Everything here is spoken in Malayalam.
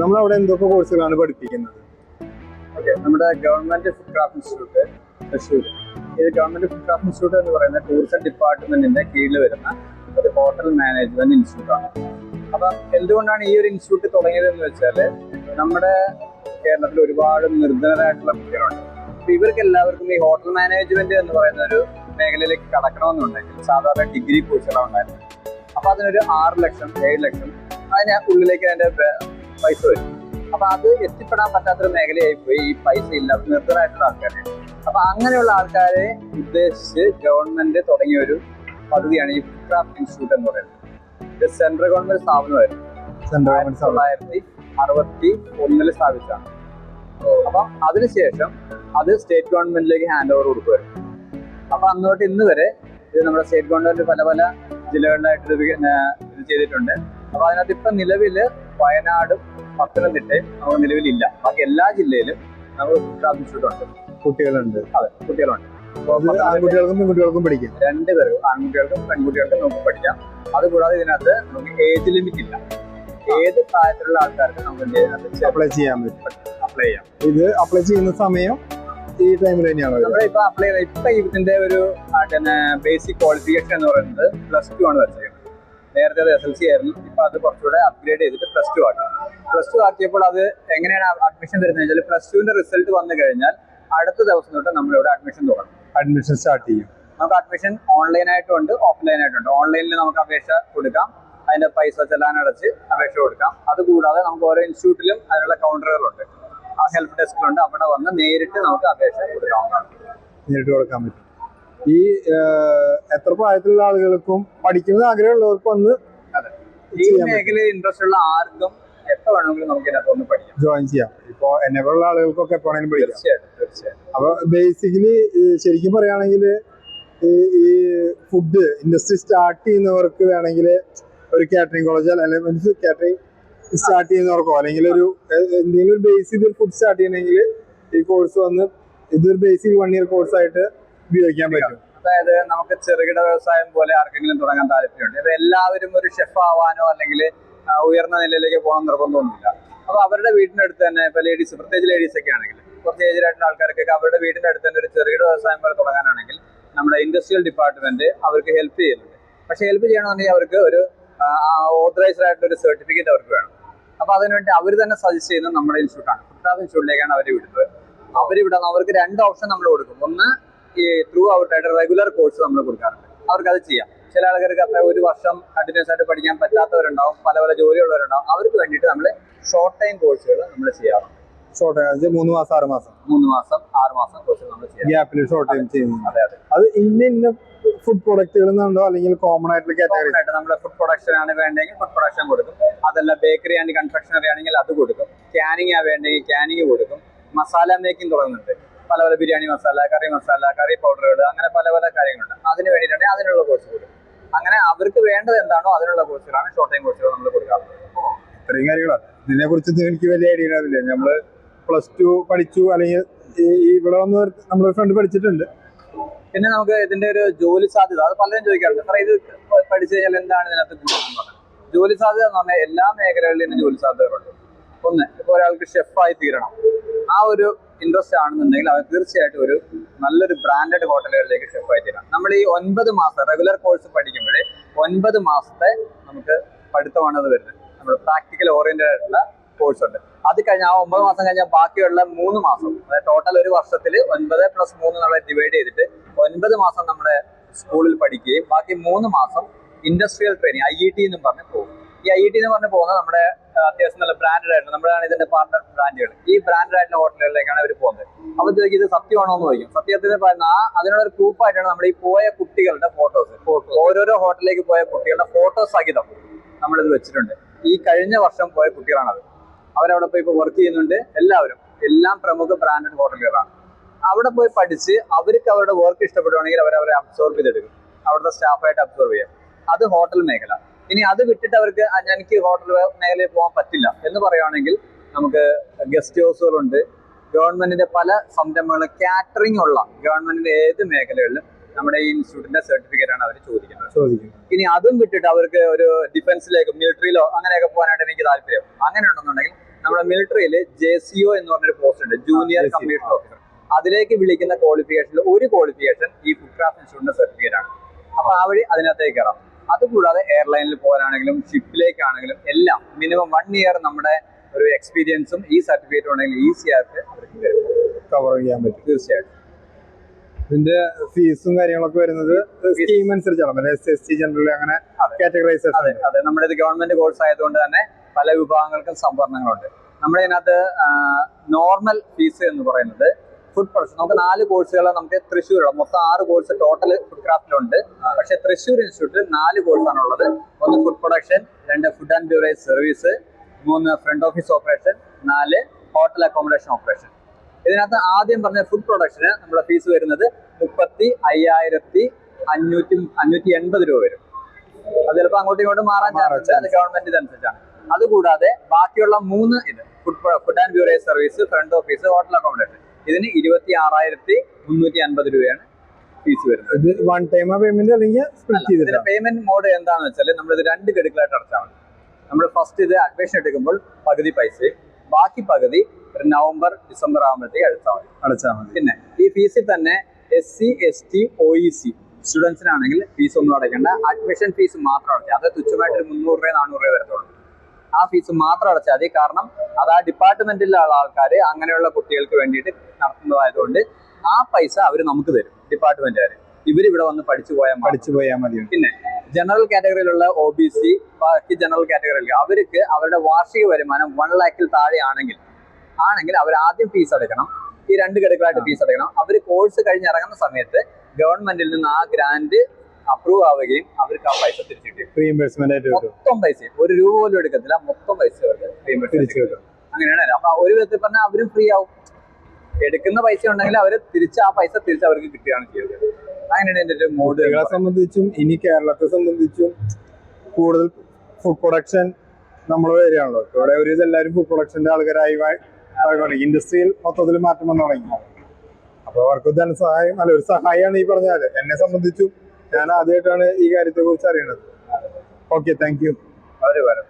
നമ്മൾ അവിടെ എന്തൊക്കെ കോഴ്സുകളാണ് പഠിപ്പിക്കുന്നത്? ഓക്കെ നമ്മുടെ government food craft institute Thrissur. ഇത് ഗവൺമെന്റ് ഫുഡ് ക്രാഫ്റ്റ് ഇൻസ്റ്റിറ്റ്യൂട്ട് എന്ന് പറയുന്ന ടൂറിസം ഡിപ്പാർട്ട്മെന്റിന്റെ കീഴിൽ വരുന്ന ഒരു ഹോട്ടൽ മാനേജ്മെന്റ് ഇൻസ്റ്റിറ്റ്യൂട്ടാണ് അപ്പം എന്തുകൊണ്ടാണ് ഈ ഒരു ഇൻസ്റ്റിറ്റ്യൂട്ട് തുടങ്ങിയത് എന്ന് വെച്ചാൽ നമ്മുടെ കേരളത്തിൽ ഒരുപാട് നിർധനരായിട്ടുള്ള കുട്ടികളുണ്ട്. അപ്പൊ ഇവർക്ക് എല്ലാവർക്കും ഈ ഹോട്ടൽ മാനേജ്മെന്റ് എന്ന് പറയുന്ന ഒരു മേഖലയിലേക്ക് കടക്കണമെന്നുണ്ടെങ്കിൽ സാധാരണ ഡിഗ്രി കോഴ്സുകളാണ് ഉണ്ടായിരുന്നത്. അപ്പൊ അതിനൊരു ആറ് ലക്ഷം ഏഴ് ലക്ഷം അതിന് ഉള്ളിലേക്ക് അതിന്റെ പൈസ വരും. അപ്പൊ അത് എത്തിപ്പെടാൻ പറ്റാത്തൊരു മേഖലയായി പോയി ഈ പൈസ ഇല്ലാത്ത നിർദ്ധരായിട്ടുള്ള ആൾക്കാരെ. അപ്പൊ അങ്ങനെയുള്ള ആൾക്കാരെ ഉദ്ദേശിച്ച് ഗവൺമെന്റ് തുടങ്ങിയ ഒരു പദ്ധതിയാണ് ഈ ഫുഡ് ക്രാഫ്റ്റ് ഇൻസ്റ്റിറ്റ്യൂട്ട് എന്ന് പറയുന്നത്. ഇത് സെൻട്രൽ ഗവൺമെന്റ് സ്ഥാപനമായിരുന്നു. സെൻട്രൽ ആയിരത്തി ഗവൺമെന്റ്. തൊള്ളായിരത്തി അറുപത്തി ഒന്നിൽ സ്ഥാപിച്ചതാണ് അപ്പൊ അതിനുശേഷം അത് സ്റ്റേറ്റ് ഗവൺമെന്റിലേക്ക് ഹാൻഡ് ഓവർ കൊടുക്കുമായിരുന്നു അപ്പൊ അന്നോട്ട് ഇന്ന് വരെ ഇത് നമ്മുടെ സ്റ്റേറ്റ് ഗവൺമെന്റ് പല പല ജില്ലകളിലായിട്ട് ഇത് ഇത് ചെയ്തിട്ടുണ്ട്. അപ്പൊ അതിനകത്ത് ഇപ്പൊ നിലവിൽ വയനാടും പത്തനംതിട്ടയും നമ്മൾ നിലവിലില്ല. ബാക്കി എല്ലാ ജില്ലയിലും നമ്മൾ സ്ഥാപിച്ചിട്ടുണ്ട് കുട്ടികളുണ്ട്. അതെ കുട്ടികളുണ്ട്. ആൺകുട്ടികൾക്കും പെൺകുട്ടികൾക്കും പഠിക്കാം. പേരും ആൺകുട്ടികൾക്കും പെൺകുട്ടികൾക്കും നമുക്ക് പഠിക്കാം. അതുകൂടാതെ ഇതിനകത്ത് നമുക്ക് ഏജ് ലിമിറ്റ് ഇല്ല. ഏത് പ്രായത്തിലുള്ള ആൾക്കാർക്ക് നമുക്ക് അപ്ലൈ ചെയ്യാൻ പറ്റും. അപ്ലൈ ചെയ്യാം. ഇത് അപ്ലൈ ചെയ്യുന്ന സമയം ഈ ടൈമിൽ തന്നെയാണ് ഇപ്പൊ അപ്ലൈ ഇപ്പൊ ഇതിന്റെ ഒരു ബേസിക് ക്വാളിഫിക്കേഷൻ എന്ന് പറയുന്നത് പ്ലസ് ടു ആണ് വെച്ചേക്കുന്നത് നേരത്തെ അത് എസ് എൽ സി ആയിരുന്നു. ഇപ്പൊ അത് കുറച്ചുകൂടെ അപ്ഗ്രേഡ് ചെയ്തിട്ട് പ്ലസ് ടു ആക്കി. പ്ലസ് ടു ആക്കിയപ്പോൾ അത് എങ്ങനെയാണ് അഡ്മിഷൻ തരുന്നത് വെച്ചാൽ പ്ലസ് ടുവിന്റെ റിസൾട്ട് വന്നു കഴിഞ്ഞാൽ അടുത്ത ദിവസം തൊട്ട് നമ്മളിവിടെ അഡ്മിഷൻ തുടങ്ങും. അഡ്മിഷൻ സ്റ്റാർട്ട് ചെയ്യും. നമുക്ക് അഡ്മിഷൻ ഓൺലൈൻ ആയിട്ടുണ്ട് ഓഫ്ലൈൻ ആയിട്ടുണ്ട് ഓൺലൈനിൽ നമുക്ക് അപേക്ഷ കൊടുക്കാം. അതിന്റെ പൈസ ചെല്ലാൻ അടച്ച് അപേക്ഷ കൊടുക്കാം. അതുകൂടാതെ നമുക്ക് ഓരോ ഇൻസ്റ്റിറ്റ്യൂട്ടിലും അതിനുള്ള കൗണ്ടറുകളുണ്ട് ആ ഹെൽപ്പ് ഡെസ്കിലുണ്ട് അവിടെ വന്ന് നേരിട്ട് നമുക്ക് അപേക്ഷ കൊടുക്കാവുന്നതാണ്. നേരിട്ട് കൊടുക്കാൻ പറ്റും. ഈ എത്ര പ്രായത്തിലുള്ള ആളുകൾക്കും പഠിക്കുന്നത് ആഗ്രഹമുള്ളവർക്ക് വന്ന് ഈ മേഖലയിൽ ഇൻട്രസ്റ്റ് ഉള്ള ആർക്കും എപ്പോ വേണമെങ്കിലും നമുക്ക് ഇതിനകത്ത് ഒന്ന് പഠിക്കാം. ജോയിൻ ചെയ്യാം. ഇപ്പൊ എന്നെ പോലുള്ള ആളുകൾക്കൊക്കെ എപ്പോഴാണെങ്കിലും പഠിക്കാം. തീർച്ചയായിട്ടും തീർച്ചയായിട്ടും. അപ്പൊ ബേസിക്കലി ശരിക്കും പറയുകയാണെങ്കിൽ ഈ ഫുഡ് ഇൻഡസ്ട്രി സ്റ്റാർട്ട് ചെയ്യുന്നവർക്ക് വേണമെങ്കിൽ ഒരു കാറ്ററിംഗ് കോളേജ് അല്ലെങ്കിൽ മീൻസ് കാറ്ററിംഗ് സ്റ്റാർട്ട് ചെയ്യുന്നവർക്കോ അല്ലെങ്കിൽ ഒരു എന്തെങ്കിലും ഒരു ബേസ് ചെയ്ത് ഫുഡ് സ്റ്റാർട്ട് ചെയ്യണമെങ്കിൽ ഈ കോഴ്സ് വന്ന് ഇതൊരു ബേസിക് വൺ ഇയർ കോഴ്സ് ആയിട്ട് ഉപയോഗിക്കാൻ പറ്റും. അതായത് നമുക്ക് ചെറുകിട വ്യവസായം പോലെ ആർക്കെങ്കിലും തുടങ്ങാൻ താല്പര്യമുണ്ട്. അപ്പൊ എല്ലാവരും ഒരു ഷെഫ് ആവാനോ അല്ലെങ്കിൽ ഉയർന്ന നിലയിലേക്ക് പോകണം നിർബന്ധമൊന്നുമില്ല. അപ്പൊ അവരുടെ വീടിന്റെ അടുത്ത് തന്നെ ഇപ്പൊ ലേഡീസ് പ്രത്യേകിച്ച് ലേഡീസ് ഒക്കെ ആണെങ്കിൽ കുറച്ച് ഏജ് ആയിട്ടുള്ള ആൾക്കാർക്കൊക്കെ അവരുടെ വീടിന്റെ അടുത്ത് തന്നെ ഒരു ചെറുകിട വ്യവസായം പോലെ തുടങ്ങാനാണെങ്കിൽ നമ്മുടെ ഇൻഡസ്ട്രിയൽ ഡിപ്പാർട്ട്മെന്റ് അവർക്ക് ഹെൽപ്പ് ചെയ്യുന്നുണ്ട്. പക്ഷെ ഹെൽപ്പ് ചെയ്യണമെന്നുണ്ടെങ്കിൽ അവർക്ക് ഒരു ഓതറൈസ്ഡ് ആയിട്ടുള്ള ഒരു സർട്ടിഫിക്കറ്റ് അവർക്ക് വേണം. അപ്പൊ അതിനുവേണ്ടി അവർ തന്നെ സജസ്റ്റ് ചെയ്യുന്നത് നമ്മുടെ ഇൻസ്റ്റിറ്റ്യൂട്ടാണ് ഫുഡ് ഇൻസ്റ്റിറ്റ്യൂട്ടിലേക്കാണ് അവർ വിടുന്നത്. അവർ അവരിവിടെ അവർക്ക് രണ്ട് ഓപ്ഷൻ നമ്മൾ കൊടുക്കും. ഒന്ന് ത്രൂ ഔട്ട് ആയിട്ട് റെഗുലർ കോഴ്സ് നമ്മൾ കൊടുക്കാറുണ്ട്. അവർക്ക് അത് ചെയ്യാം. ചില ആൾക്കാർക്ക് അത്ര ഒരു വർഷം കണ്ടിന്യൂസ് ആയിട്ട് പഠിക്കാൻ പറ്റാത്തവരുണ്ടാവും. പല പല ജോലിയുള്ളവരുണ്ടാവും അവർക്ക് വേണ്ടിയിട്ട് നമ്മൾ ഷോർട്ട് ടൈം കോഴ്സുകൾ നമ്മൾ ചെയ്യാറുണ്ട്. ഷോർട്ട് ടൈം മൂന്ന് മാസം ആറ് മാസം. മൂന്ന് മാസം ആറ് മാസം കോഴ്സുകൾ നമ്മൾ ചെയ്യാം ഗ്യാപ്പിൽ ഷോർട്ട് ടൈം ചെയ്യുന്നു അതെ. അതെ അത്. ഇന്ന ഇന്ന ഫുഡ് പ്രൊഡക്റ്റുകൾ എന്നുണ്ടോ അല്ലെങ്കിൽ കോമൺ ആയിട്ടുള്ള കാറ്റഗറി ആയിട്ട് നമ്മൾ ഫുഡ് പ്രൊഡക്ഷൻ ആണ് വേണ്ടെങ്കിൽ ഫുഡ് പ്രൊഡക്ഷൻ കൊടുക്കും. അതല്ല ബേക്കറി ആൻഡ് കൺഫെക്ഷണറി ആണെങ്കിൽ അത് കൊടുക്കും. ക്യാനിങ് ആ വേണ്ടെങ്കിൽ ക്യാനിങ് കൊടുക്കും. മസാല മേക്കിംഗ് തുടങ്ങുന്നുണ്ട്. പല പല ബിരിയാണി മസാല കറി മസാല കറി പൗഡറുകൾ അങ്ങനെ പല പല കാര്യങ്ങളുണ്ട്. അതിന് വേണ്ടിയിട്ടാണ് അതിനുള്ള കോഴ്സ് കൊടുക്കും അങ്ങനെ അവർക്ക് വേണ്ടത് എന്താണോ അതിനുള്ള കോഴ്സുകളാണ് ഷോർട്ട് ടൈം കോഴ്സുകൾ നമ്മൾ കൊടുക്കാറുള്ളത്. ഇത്രയും കാര്യങ്ങളാണ് ഇതിനെ കുറിച്ച് എനിക്ക് വലിയ ഐഡിയ ഉണ്ടാവില്ല നമ്മൾ പ്ലസ് ടു പഠിച്ചു അല്ലെങ്കിൽ ഇവിടെ വന്ന് നമ്മളൊരു ഫ്രണ്ട് പഠിച്ചിട്ടുണ്ട്. പിന്നെ നമുക്ക് ഇതിന്റെ ഒരു ജോലി സാധ്യത അത് പലരും ചോദിക്കാറുണ്ട്. സാറേ ഇത് പഠിച്ചു കഴിഞ്ഞാൽ എന്താണ് ഇതിനകത്ത് ഗുണം ജോലി സാധ്യത എന്ന് പറഞ്ഞാൽ എല്ലാ മേഖലകളിലും ജോലി സാധ്യതകളുണ്ട്. ഒന്ന് ഇപ്പൊ ഒരാൾക്ക് ഷെഫായി തീരണം. ആ ഒരു ഇൻട്രസ്റ്റ് ആണെന്നുണ്ടെങ്കിൽ അവർ തീർച്ചയായിട്ടും ഒരു നല്ലൊരു ബ്രാൻഡഡ് ഹോട്ടലുകളിലേക്ക് ഷെഫ് ആയി തരാം. നമ്മൾ ഈ ഒൻപത് മാസം റെഗുലർ കോഴ്സ് പഠിക്കുമ്പോഴേ ഒൻപത് മാസത്തെ നമുക്ക് പഠിത്തമാണ് അത് വരുന്നത്. നമ്മൾ പ്രാക്ടിക്കൽ ഓറിയന്റഡ് ആയിട്ടുള്ള കോഴ്സ് ഉണ്ട്. അത് കഴിഞ്ഞാൽ ആ ഒമ്പത് മാസം കഴിഞ്ഞാൽ ബാക്കിയുള്ള മൂന്ന് മാസം അതായത് ടോട്ടൽ ഒരു വർഷത്തിൽ ഒൻപത് പ്ലസ് മൂന്ന് നമ്മളെ ഡിവൈഡ് ചെയ്തിട്ട് ഒൻപത് മാസം നമ്മുടെ സ്കൂളിൽ പഠിക്കുകയും ബാക്കി മൂന്ന് മാസം industrial training I E T എന്നും പറഞ്ഞ് പോകും. ഈ ഐ ഇ ടി എന്ന് പറഞ്ഞ് പോകുന്നത് നമ്മുടെ അത്യാവശ്യം നല്ല ബ്രാൻഡഡ് ആയിട്ടുള്ള നമ്മളാണ് ഇതിന്റെ പാർട്ണർ ബ്രാൻഡുകൾ ഈ ബ്രാൻഡഡ് ആയിട്ടുള്ള ഹോട്ടലുകളിലേക്കാണ് അവർ പോകുന്നത്. അപ്പൊ ചോദിക്കും ഇത് സത്യമാണോ? എന്ന് ചോദിക്കും. സത്യത്തിന് പറയുന്ന ആ അതിനുള്ള ഒരു പ്രൂഫായിട്ടാണ് നമ്മൾ ഈ പോയ കുട്ടികളുടെ ഫോട്ടോസ് ഓരോരോ ഹോട്ടലിലേക്ക് പോയ കുട്ടികളുടെ ഫോട്ടോ സഹിതം നമ്മളിത് വെച്ചിട്ടുണ്ട്. ഈ കഴിഞ്ഞ വർഷം പോയ കുട്ടികളാണത്. അവരവിടെ പോയി ഇപ്പോൾ വർക്ക് ചെയ്യുന്നുണ്ട്. എല്ലാവരും എല്ലാം പ്രമുഖ ബ്രാൻഡഡ് ഹോട്ടലുകളാണ് അവിടെ പോയി പഠിച്ച് അവർക്ക് അവരുടെ വർക്ക് ഇഷ്ടപ്പെടുവാണെങ്കിൽ അവർ അവരെ അബ്സോർബ് ചെയ്തെടുക്കും. അവിടുത്തെ സ്റ്റാഫായിട്ട് അബ്സോർബ് ചെയ്യാം. അത് ഹോട്ടൽ മേഖല. ഇനി അത് വിട്ടിട്ട് അവർക്ക് "ആ, എനിക്ക് ഹോട്ടൽ മേഖലയിൽ പോകാൻ പറ്റില്ല. എന്ന് പറയുകയാണെങ്കിൽ നമുക്ക് ഗസ്റ്റ് ഹൗസുകളുണ്ട് ഗവൺമെന്റിന്റെ പല സംരംഭങ്ങളും കാറ്ററിംഗ് ഉള്ള ഗവൺമെന്റിന്റെ ഏത് മേഖലകളിലും നമ്മുടെ ഈ ഇൻസ്റ്റിറ്റ്യൂട്ടിന്റെ സർട്ടിഫിക്കറ്റ് ആണ് അവർ ചോദിക്കുന്നത്. ചോദിക്കും. ഇനി അതും വിട്ടിട്ട് അവർക്ക് ഒരു ഡിഫൻസിലേക്ക് മിലിറ്ററിയിലോ അങ്ങനെയൊക്കെ പോകാനായിട്ട് എനിക്ക് താല്പര്യം. അങ്ങനെ ഉണ്ടെന്നുണ്ടെങ്കിൽ നമ്മുടെ മിലിറ്ററിയിൽ ജെ സി ഒ എന്ന് പറഞ്ഞൊരു പോസ്റ്റ് ഉണ്ട് ജൂനിയർ. കമ്മീഷൻ ഓഫീസർ അതിലേക്ക് വിളിക്കുന്ന ക്വാളിഫിക്കേഷനിൽ ഒരു ക്വാളിഫിക്കേഷൻ ഈ ഫുഡ് ക്രാഫ്റ്റ് ഇൻസ്റ്റിറ്റ്യൂട്ടിന്റെ സർട്ടിഫിക്കറ്റ് ആണ്. അപ്പൊ ആ വഴി അതിനകത്തേക്ക് കയറാം. അതുകൂടാതെ എയർലൈനിൽ പോകാനാണെങ്കിലും ഷിപ്പിലേക്കാണെങ്കിലും എല്ലാം മിനിമം വൺ ഇയർ നമ്മുടെ ഒരു എക്സ്പീരിയൻസും ഈ സർട്ടിഫിക്കറ്റും ഉണ്ടെങ്കിൽ ഈസി ആയിട്ട് കവർ ചെയ്യാൻ പറ്റും. തീർച്ചയായിട്ടും. ഇതിന്റെ ഫീസും കാര്യങ്ങളൊക്കെ വരുന്നത് സ്കീം അനുസരിച്ചാണ്. എസ് എസ് ടി ജനറൽ അങ്ങനെ കാറ്റഗറൈസ് കാറ്റഗറൈസേഷൻ അതെ അതെ. നമ്മുടെ ഇത് ഗവൺമെന്റ് കോഴ്സ് ആയതുകൊണ്ട് തന്നെ പല വിഭാഗങ്ങൾക്കും സംവരണങ്ങളുണ്ട്. നമ്മുടെ ഇതിനകത്ത് നോർമൽ ഫീസ് എന്ന് പറയുന്നത് ഫുഡ് പ്രൊഡക്ഷൻ നമുക്ക് നാല് കോഴ്സുകൾ നമുക്ക് തൃശ്ശൂരുള്ള മൊത്തം ആറ് കോഴ്സ് ടോട്ടൽ ഫുഡ് ക്രാഫ്റ്റിലുണ്ട് പക്ഷേ തൃശ്ശൂർ ഇൻസ്റ്റിറ്റ്യൂട്ടിൽ നാല് കോഴ്സാണ് ഉള്ളത് ഒന്ന് ഫുഡ് പ്രൊഡക്ഷൻ രണ്ട് ഫുഡ് ആൻഡ് ബ്യൂറേജ് സർവീസ് മൂന്ന് ഫ്രണ്ട് ഓഫീസ് ഓപ്പറേഷൻ നാല് ഹോട്ടൽ അക്കോമഡേഷൻ ഓപ്പറേഷൻ ഇതിനകത്ത് ആദ്യം പറഞ്ഞ ഫുഡ് പ്രൊഡക്ഷന് നമ്മുടെ ഫീസ് വരുന്നത് മുപ്പത്തി അയ്യായിരത്തി അഞ്ഞൂറ്റി അഞ്ഞൂറ്റി എൺപത് രൂപ വരും. അത് ചിലപ്പോൾ അങ്ങോട്ടും ഇങ്ങോട്ടും മാറാൻ മാറാൻ ചാൻസ് അത് ഗവൺമെന്റ് ഇതനുസരിച്ചാണ്. അതുകൂടാതെ ബാക്കിയുള്ള മൂന്ന് ഇത് food food and beverage service front office hotel accommodation ഇതിന് ഇരുപത്തി ആറായിരത്തി മുന്നൂറ്റി അൻപത് രൂപയാണ് ഫീസ് വരുന്നത്. ഇത് വൺ ടൈം പേയ്മെന്റ് അല്ലെങ്കിൽ പേയ്മെന്റ് മോഡ് എന്താണെന്ന് വെച്ചാൽ നമ്മൾ ഇത് രണ്ട് ഗഡുക്കളായിട്ട് അടച്ചാൽ മതി. നമ്മൾ ഫസ്റ്റ് ഇത് അഡ്മിഷൻ എടുക്കുമ്പോൾ പകുതി പൈസയും ബാക്കി പകുതി ഒരു നവംബർ ഡിസംബർ ആകുമ്പോഴത്തേക്ക് അടച്ചാൽ മതി. അടച്ചാൽ മതി. പിന്നെ ഈ ഫീസിൽ തന്നെ S C S T O E C സ്റ്റുഡൻസിനാണെങ്കിൽ fees ഒന്നും അടയ്ക്കേണ്ട. അഡ്മിഷൻ ഫീസ് മാത്രം അടച്ചാൽ അത് തുച്ഛമായിട്ട് ഒരു മുന്നൂറ് രൂപ നാനൂറ് രൂപ വരത്തുള്ളൂ. ആ ഫീസ് മാത്രം അടച്ചാൽ മതി. കാരണം അത് ആ ഡിപ്പാർട്ട്മെന്റിലുള്ള ആൾക്കാർ അങ്ങനെയുള്ള കുട്ടികൾക്ക് വേണ്ടിയിട്ട് നടത്തുന്നതായതുകൊണ്ട് ആ പൈസ അവർ നമുക്ക് തരും ഡിപ്പാർട്ട്മെന്റുകാർ ഇവരിവിടെ വന്ന് പഠിച്ചു പോയാൽ പഠിച്ചു പോയാൽ മതി പിന്നെ ജനറൽ കാറ്റഗറിയിലുള്ള ഒ ബി സി ബാക്കി ജനറൽ കാറ്റഗറിയിൽ അവർക്ക് അവരുടെ വാർഷിക വരുമാനം വൺ ലാക്കിൽ താഴെ ആണെങ്കിൽ ആണെങ്കിൽ അവർ ആദ്യം ഫീസ് അടയ്ക്കണം. ഈ രണ്ട് ഘടകങ്ങളായിട്ട് ഫീസ് അടയ്ക്കണം. അവർ കോഴ്സ് കഴിഞ്ഞ് ഇറങ്ങുന്ന സമയത്ത് ഗവൺമെന്റിൽ നിന്ന് ആ ഗ്രാന്റ് അപ്രൂവ് ആവുകയും അവർക്ക് ആ പൈസ തിരിച്ചു കിട്ടും. മൊത്തം പൈസ ഒരു രൂപ പോലും എടുക്കത്തില്ല. മൊത്തം പൈസ അവർക്ക് അങ്ങനെയാണ് അപ്പൊ ഒരു വിധത്തിൽ പറഞ്ഞാൽ അവരും ഫ്രീ ആവും. എടുക്കുന്ന പൈസ ഉണ്ടെങ്കിൽ അവർ തിരിച്ച് ആ പൈസ തിരിച്ച് അവർക്ക് കിട്ടുകയാണ് ചെയ്യുന്നത്. അങ്ങനെയാണ് എന്റെ ഒരു മോഡ് കുട്ടികളെ സംബന്ധിച്ചും ഇനി കേരളത്തെ സംബന്ധിച്ചും കൂടുതൽ ഫുഡ് പ്രൊഡക്ഷൻ നമ്മൾ വരികയാണല്ലോ. ഇവിടെ ഒരു ഇതെല്ലാവരും ഫുഡ് പ്രൊഡക്ഷന്റെ ആൾക്കാരായി ഇൻഡസ്ട്രിയിൽ മൊത്തത്തിൽ മാറ്റം വന്നു തുടങ്ങി. അപ്പൊ അവർക്ക് ധനസഹായം അല്ല ഒരു സഹായമാണ് ഈ പറഞ്ഞാൽ എന്നെ സംബന്ധിച്ചും ഞാൻ ആദ്യമായിട്ടാണ് ഈ കാര്യത്തെ കുറിച്ച് അറിയുന്നത്. ഓക്കെ താങ്ക് യു വളരെ വരും.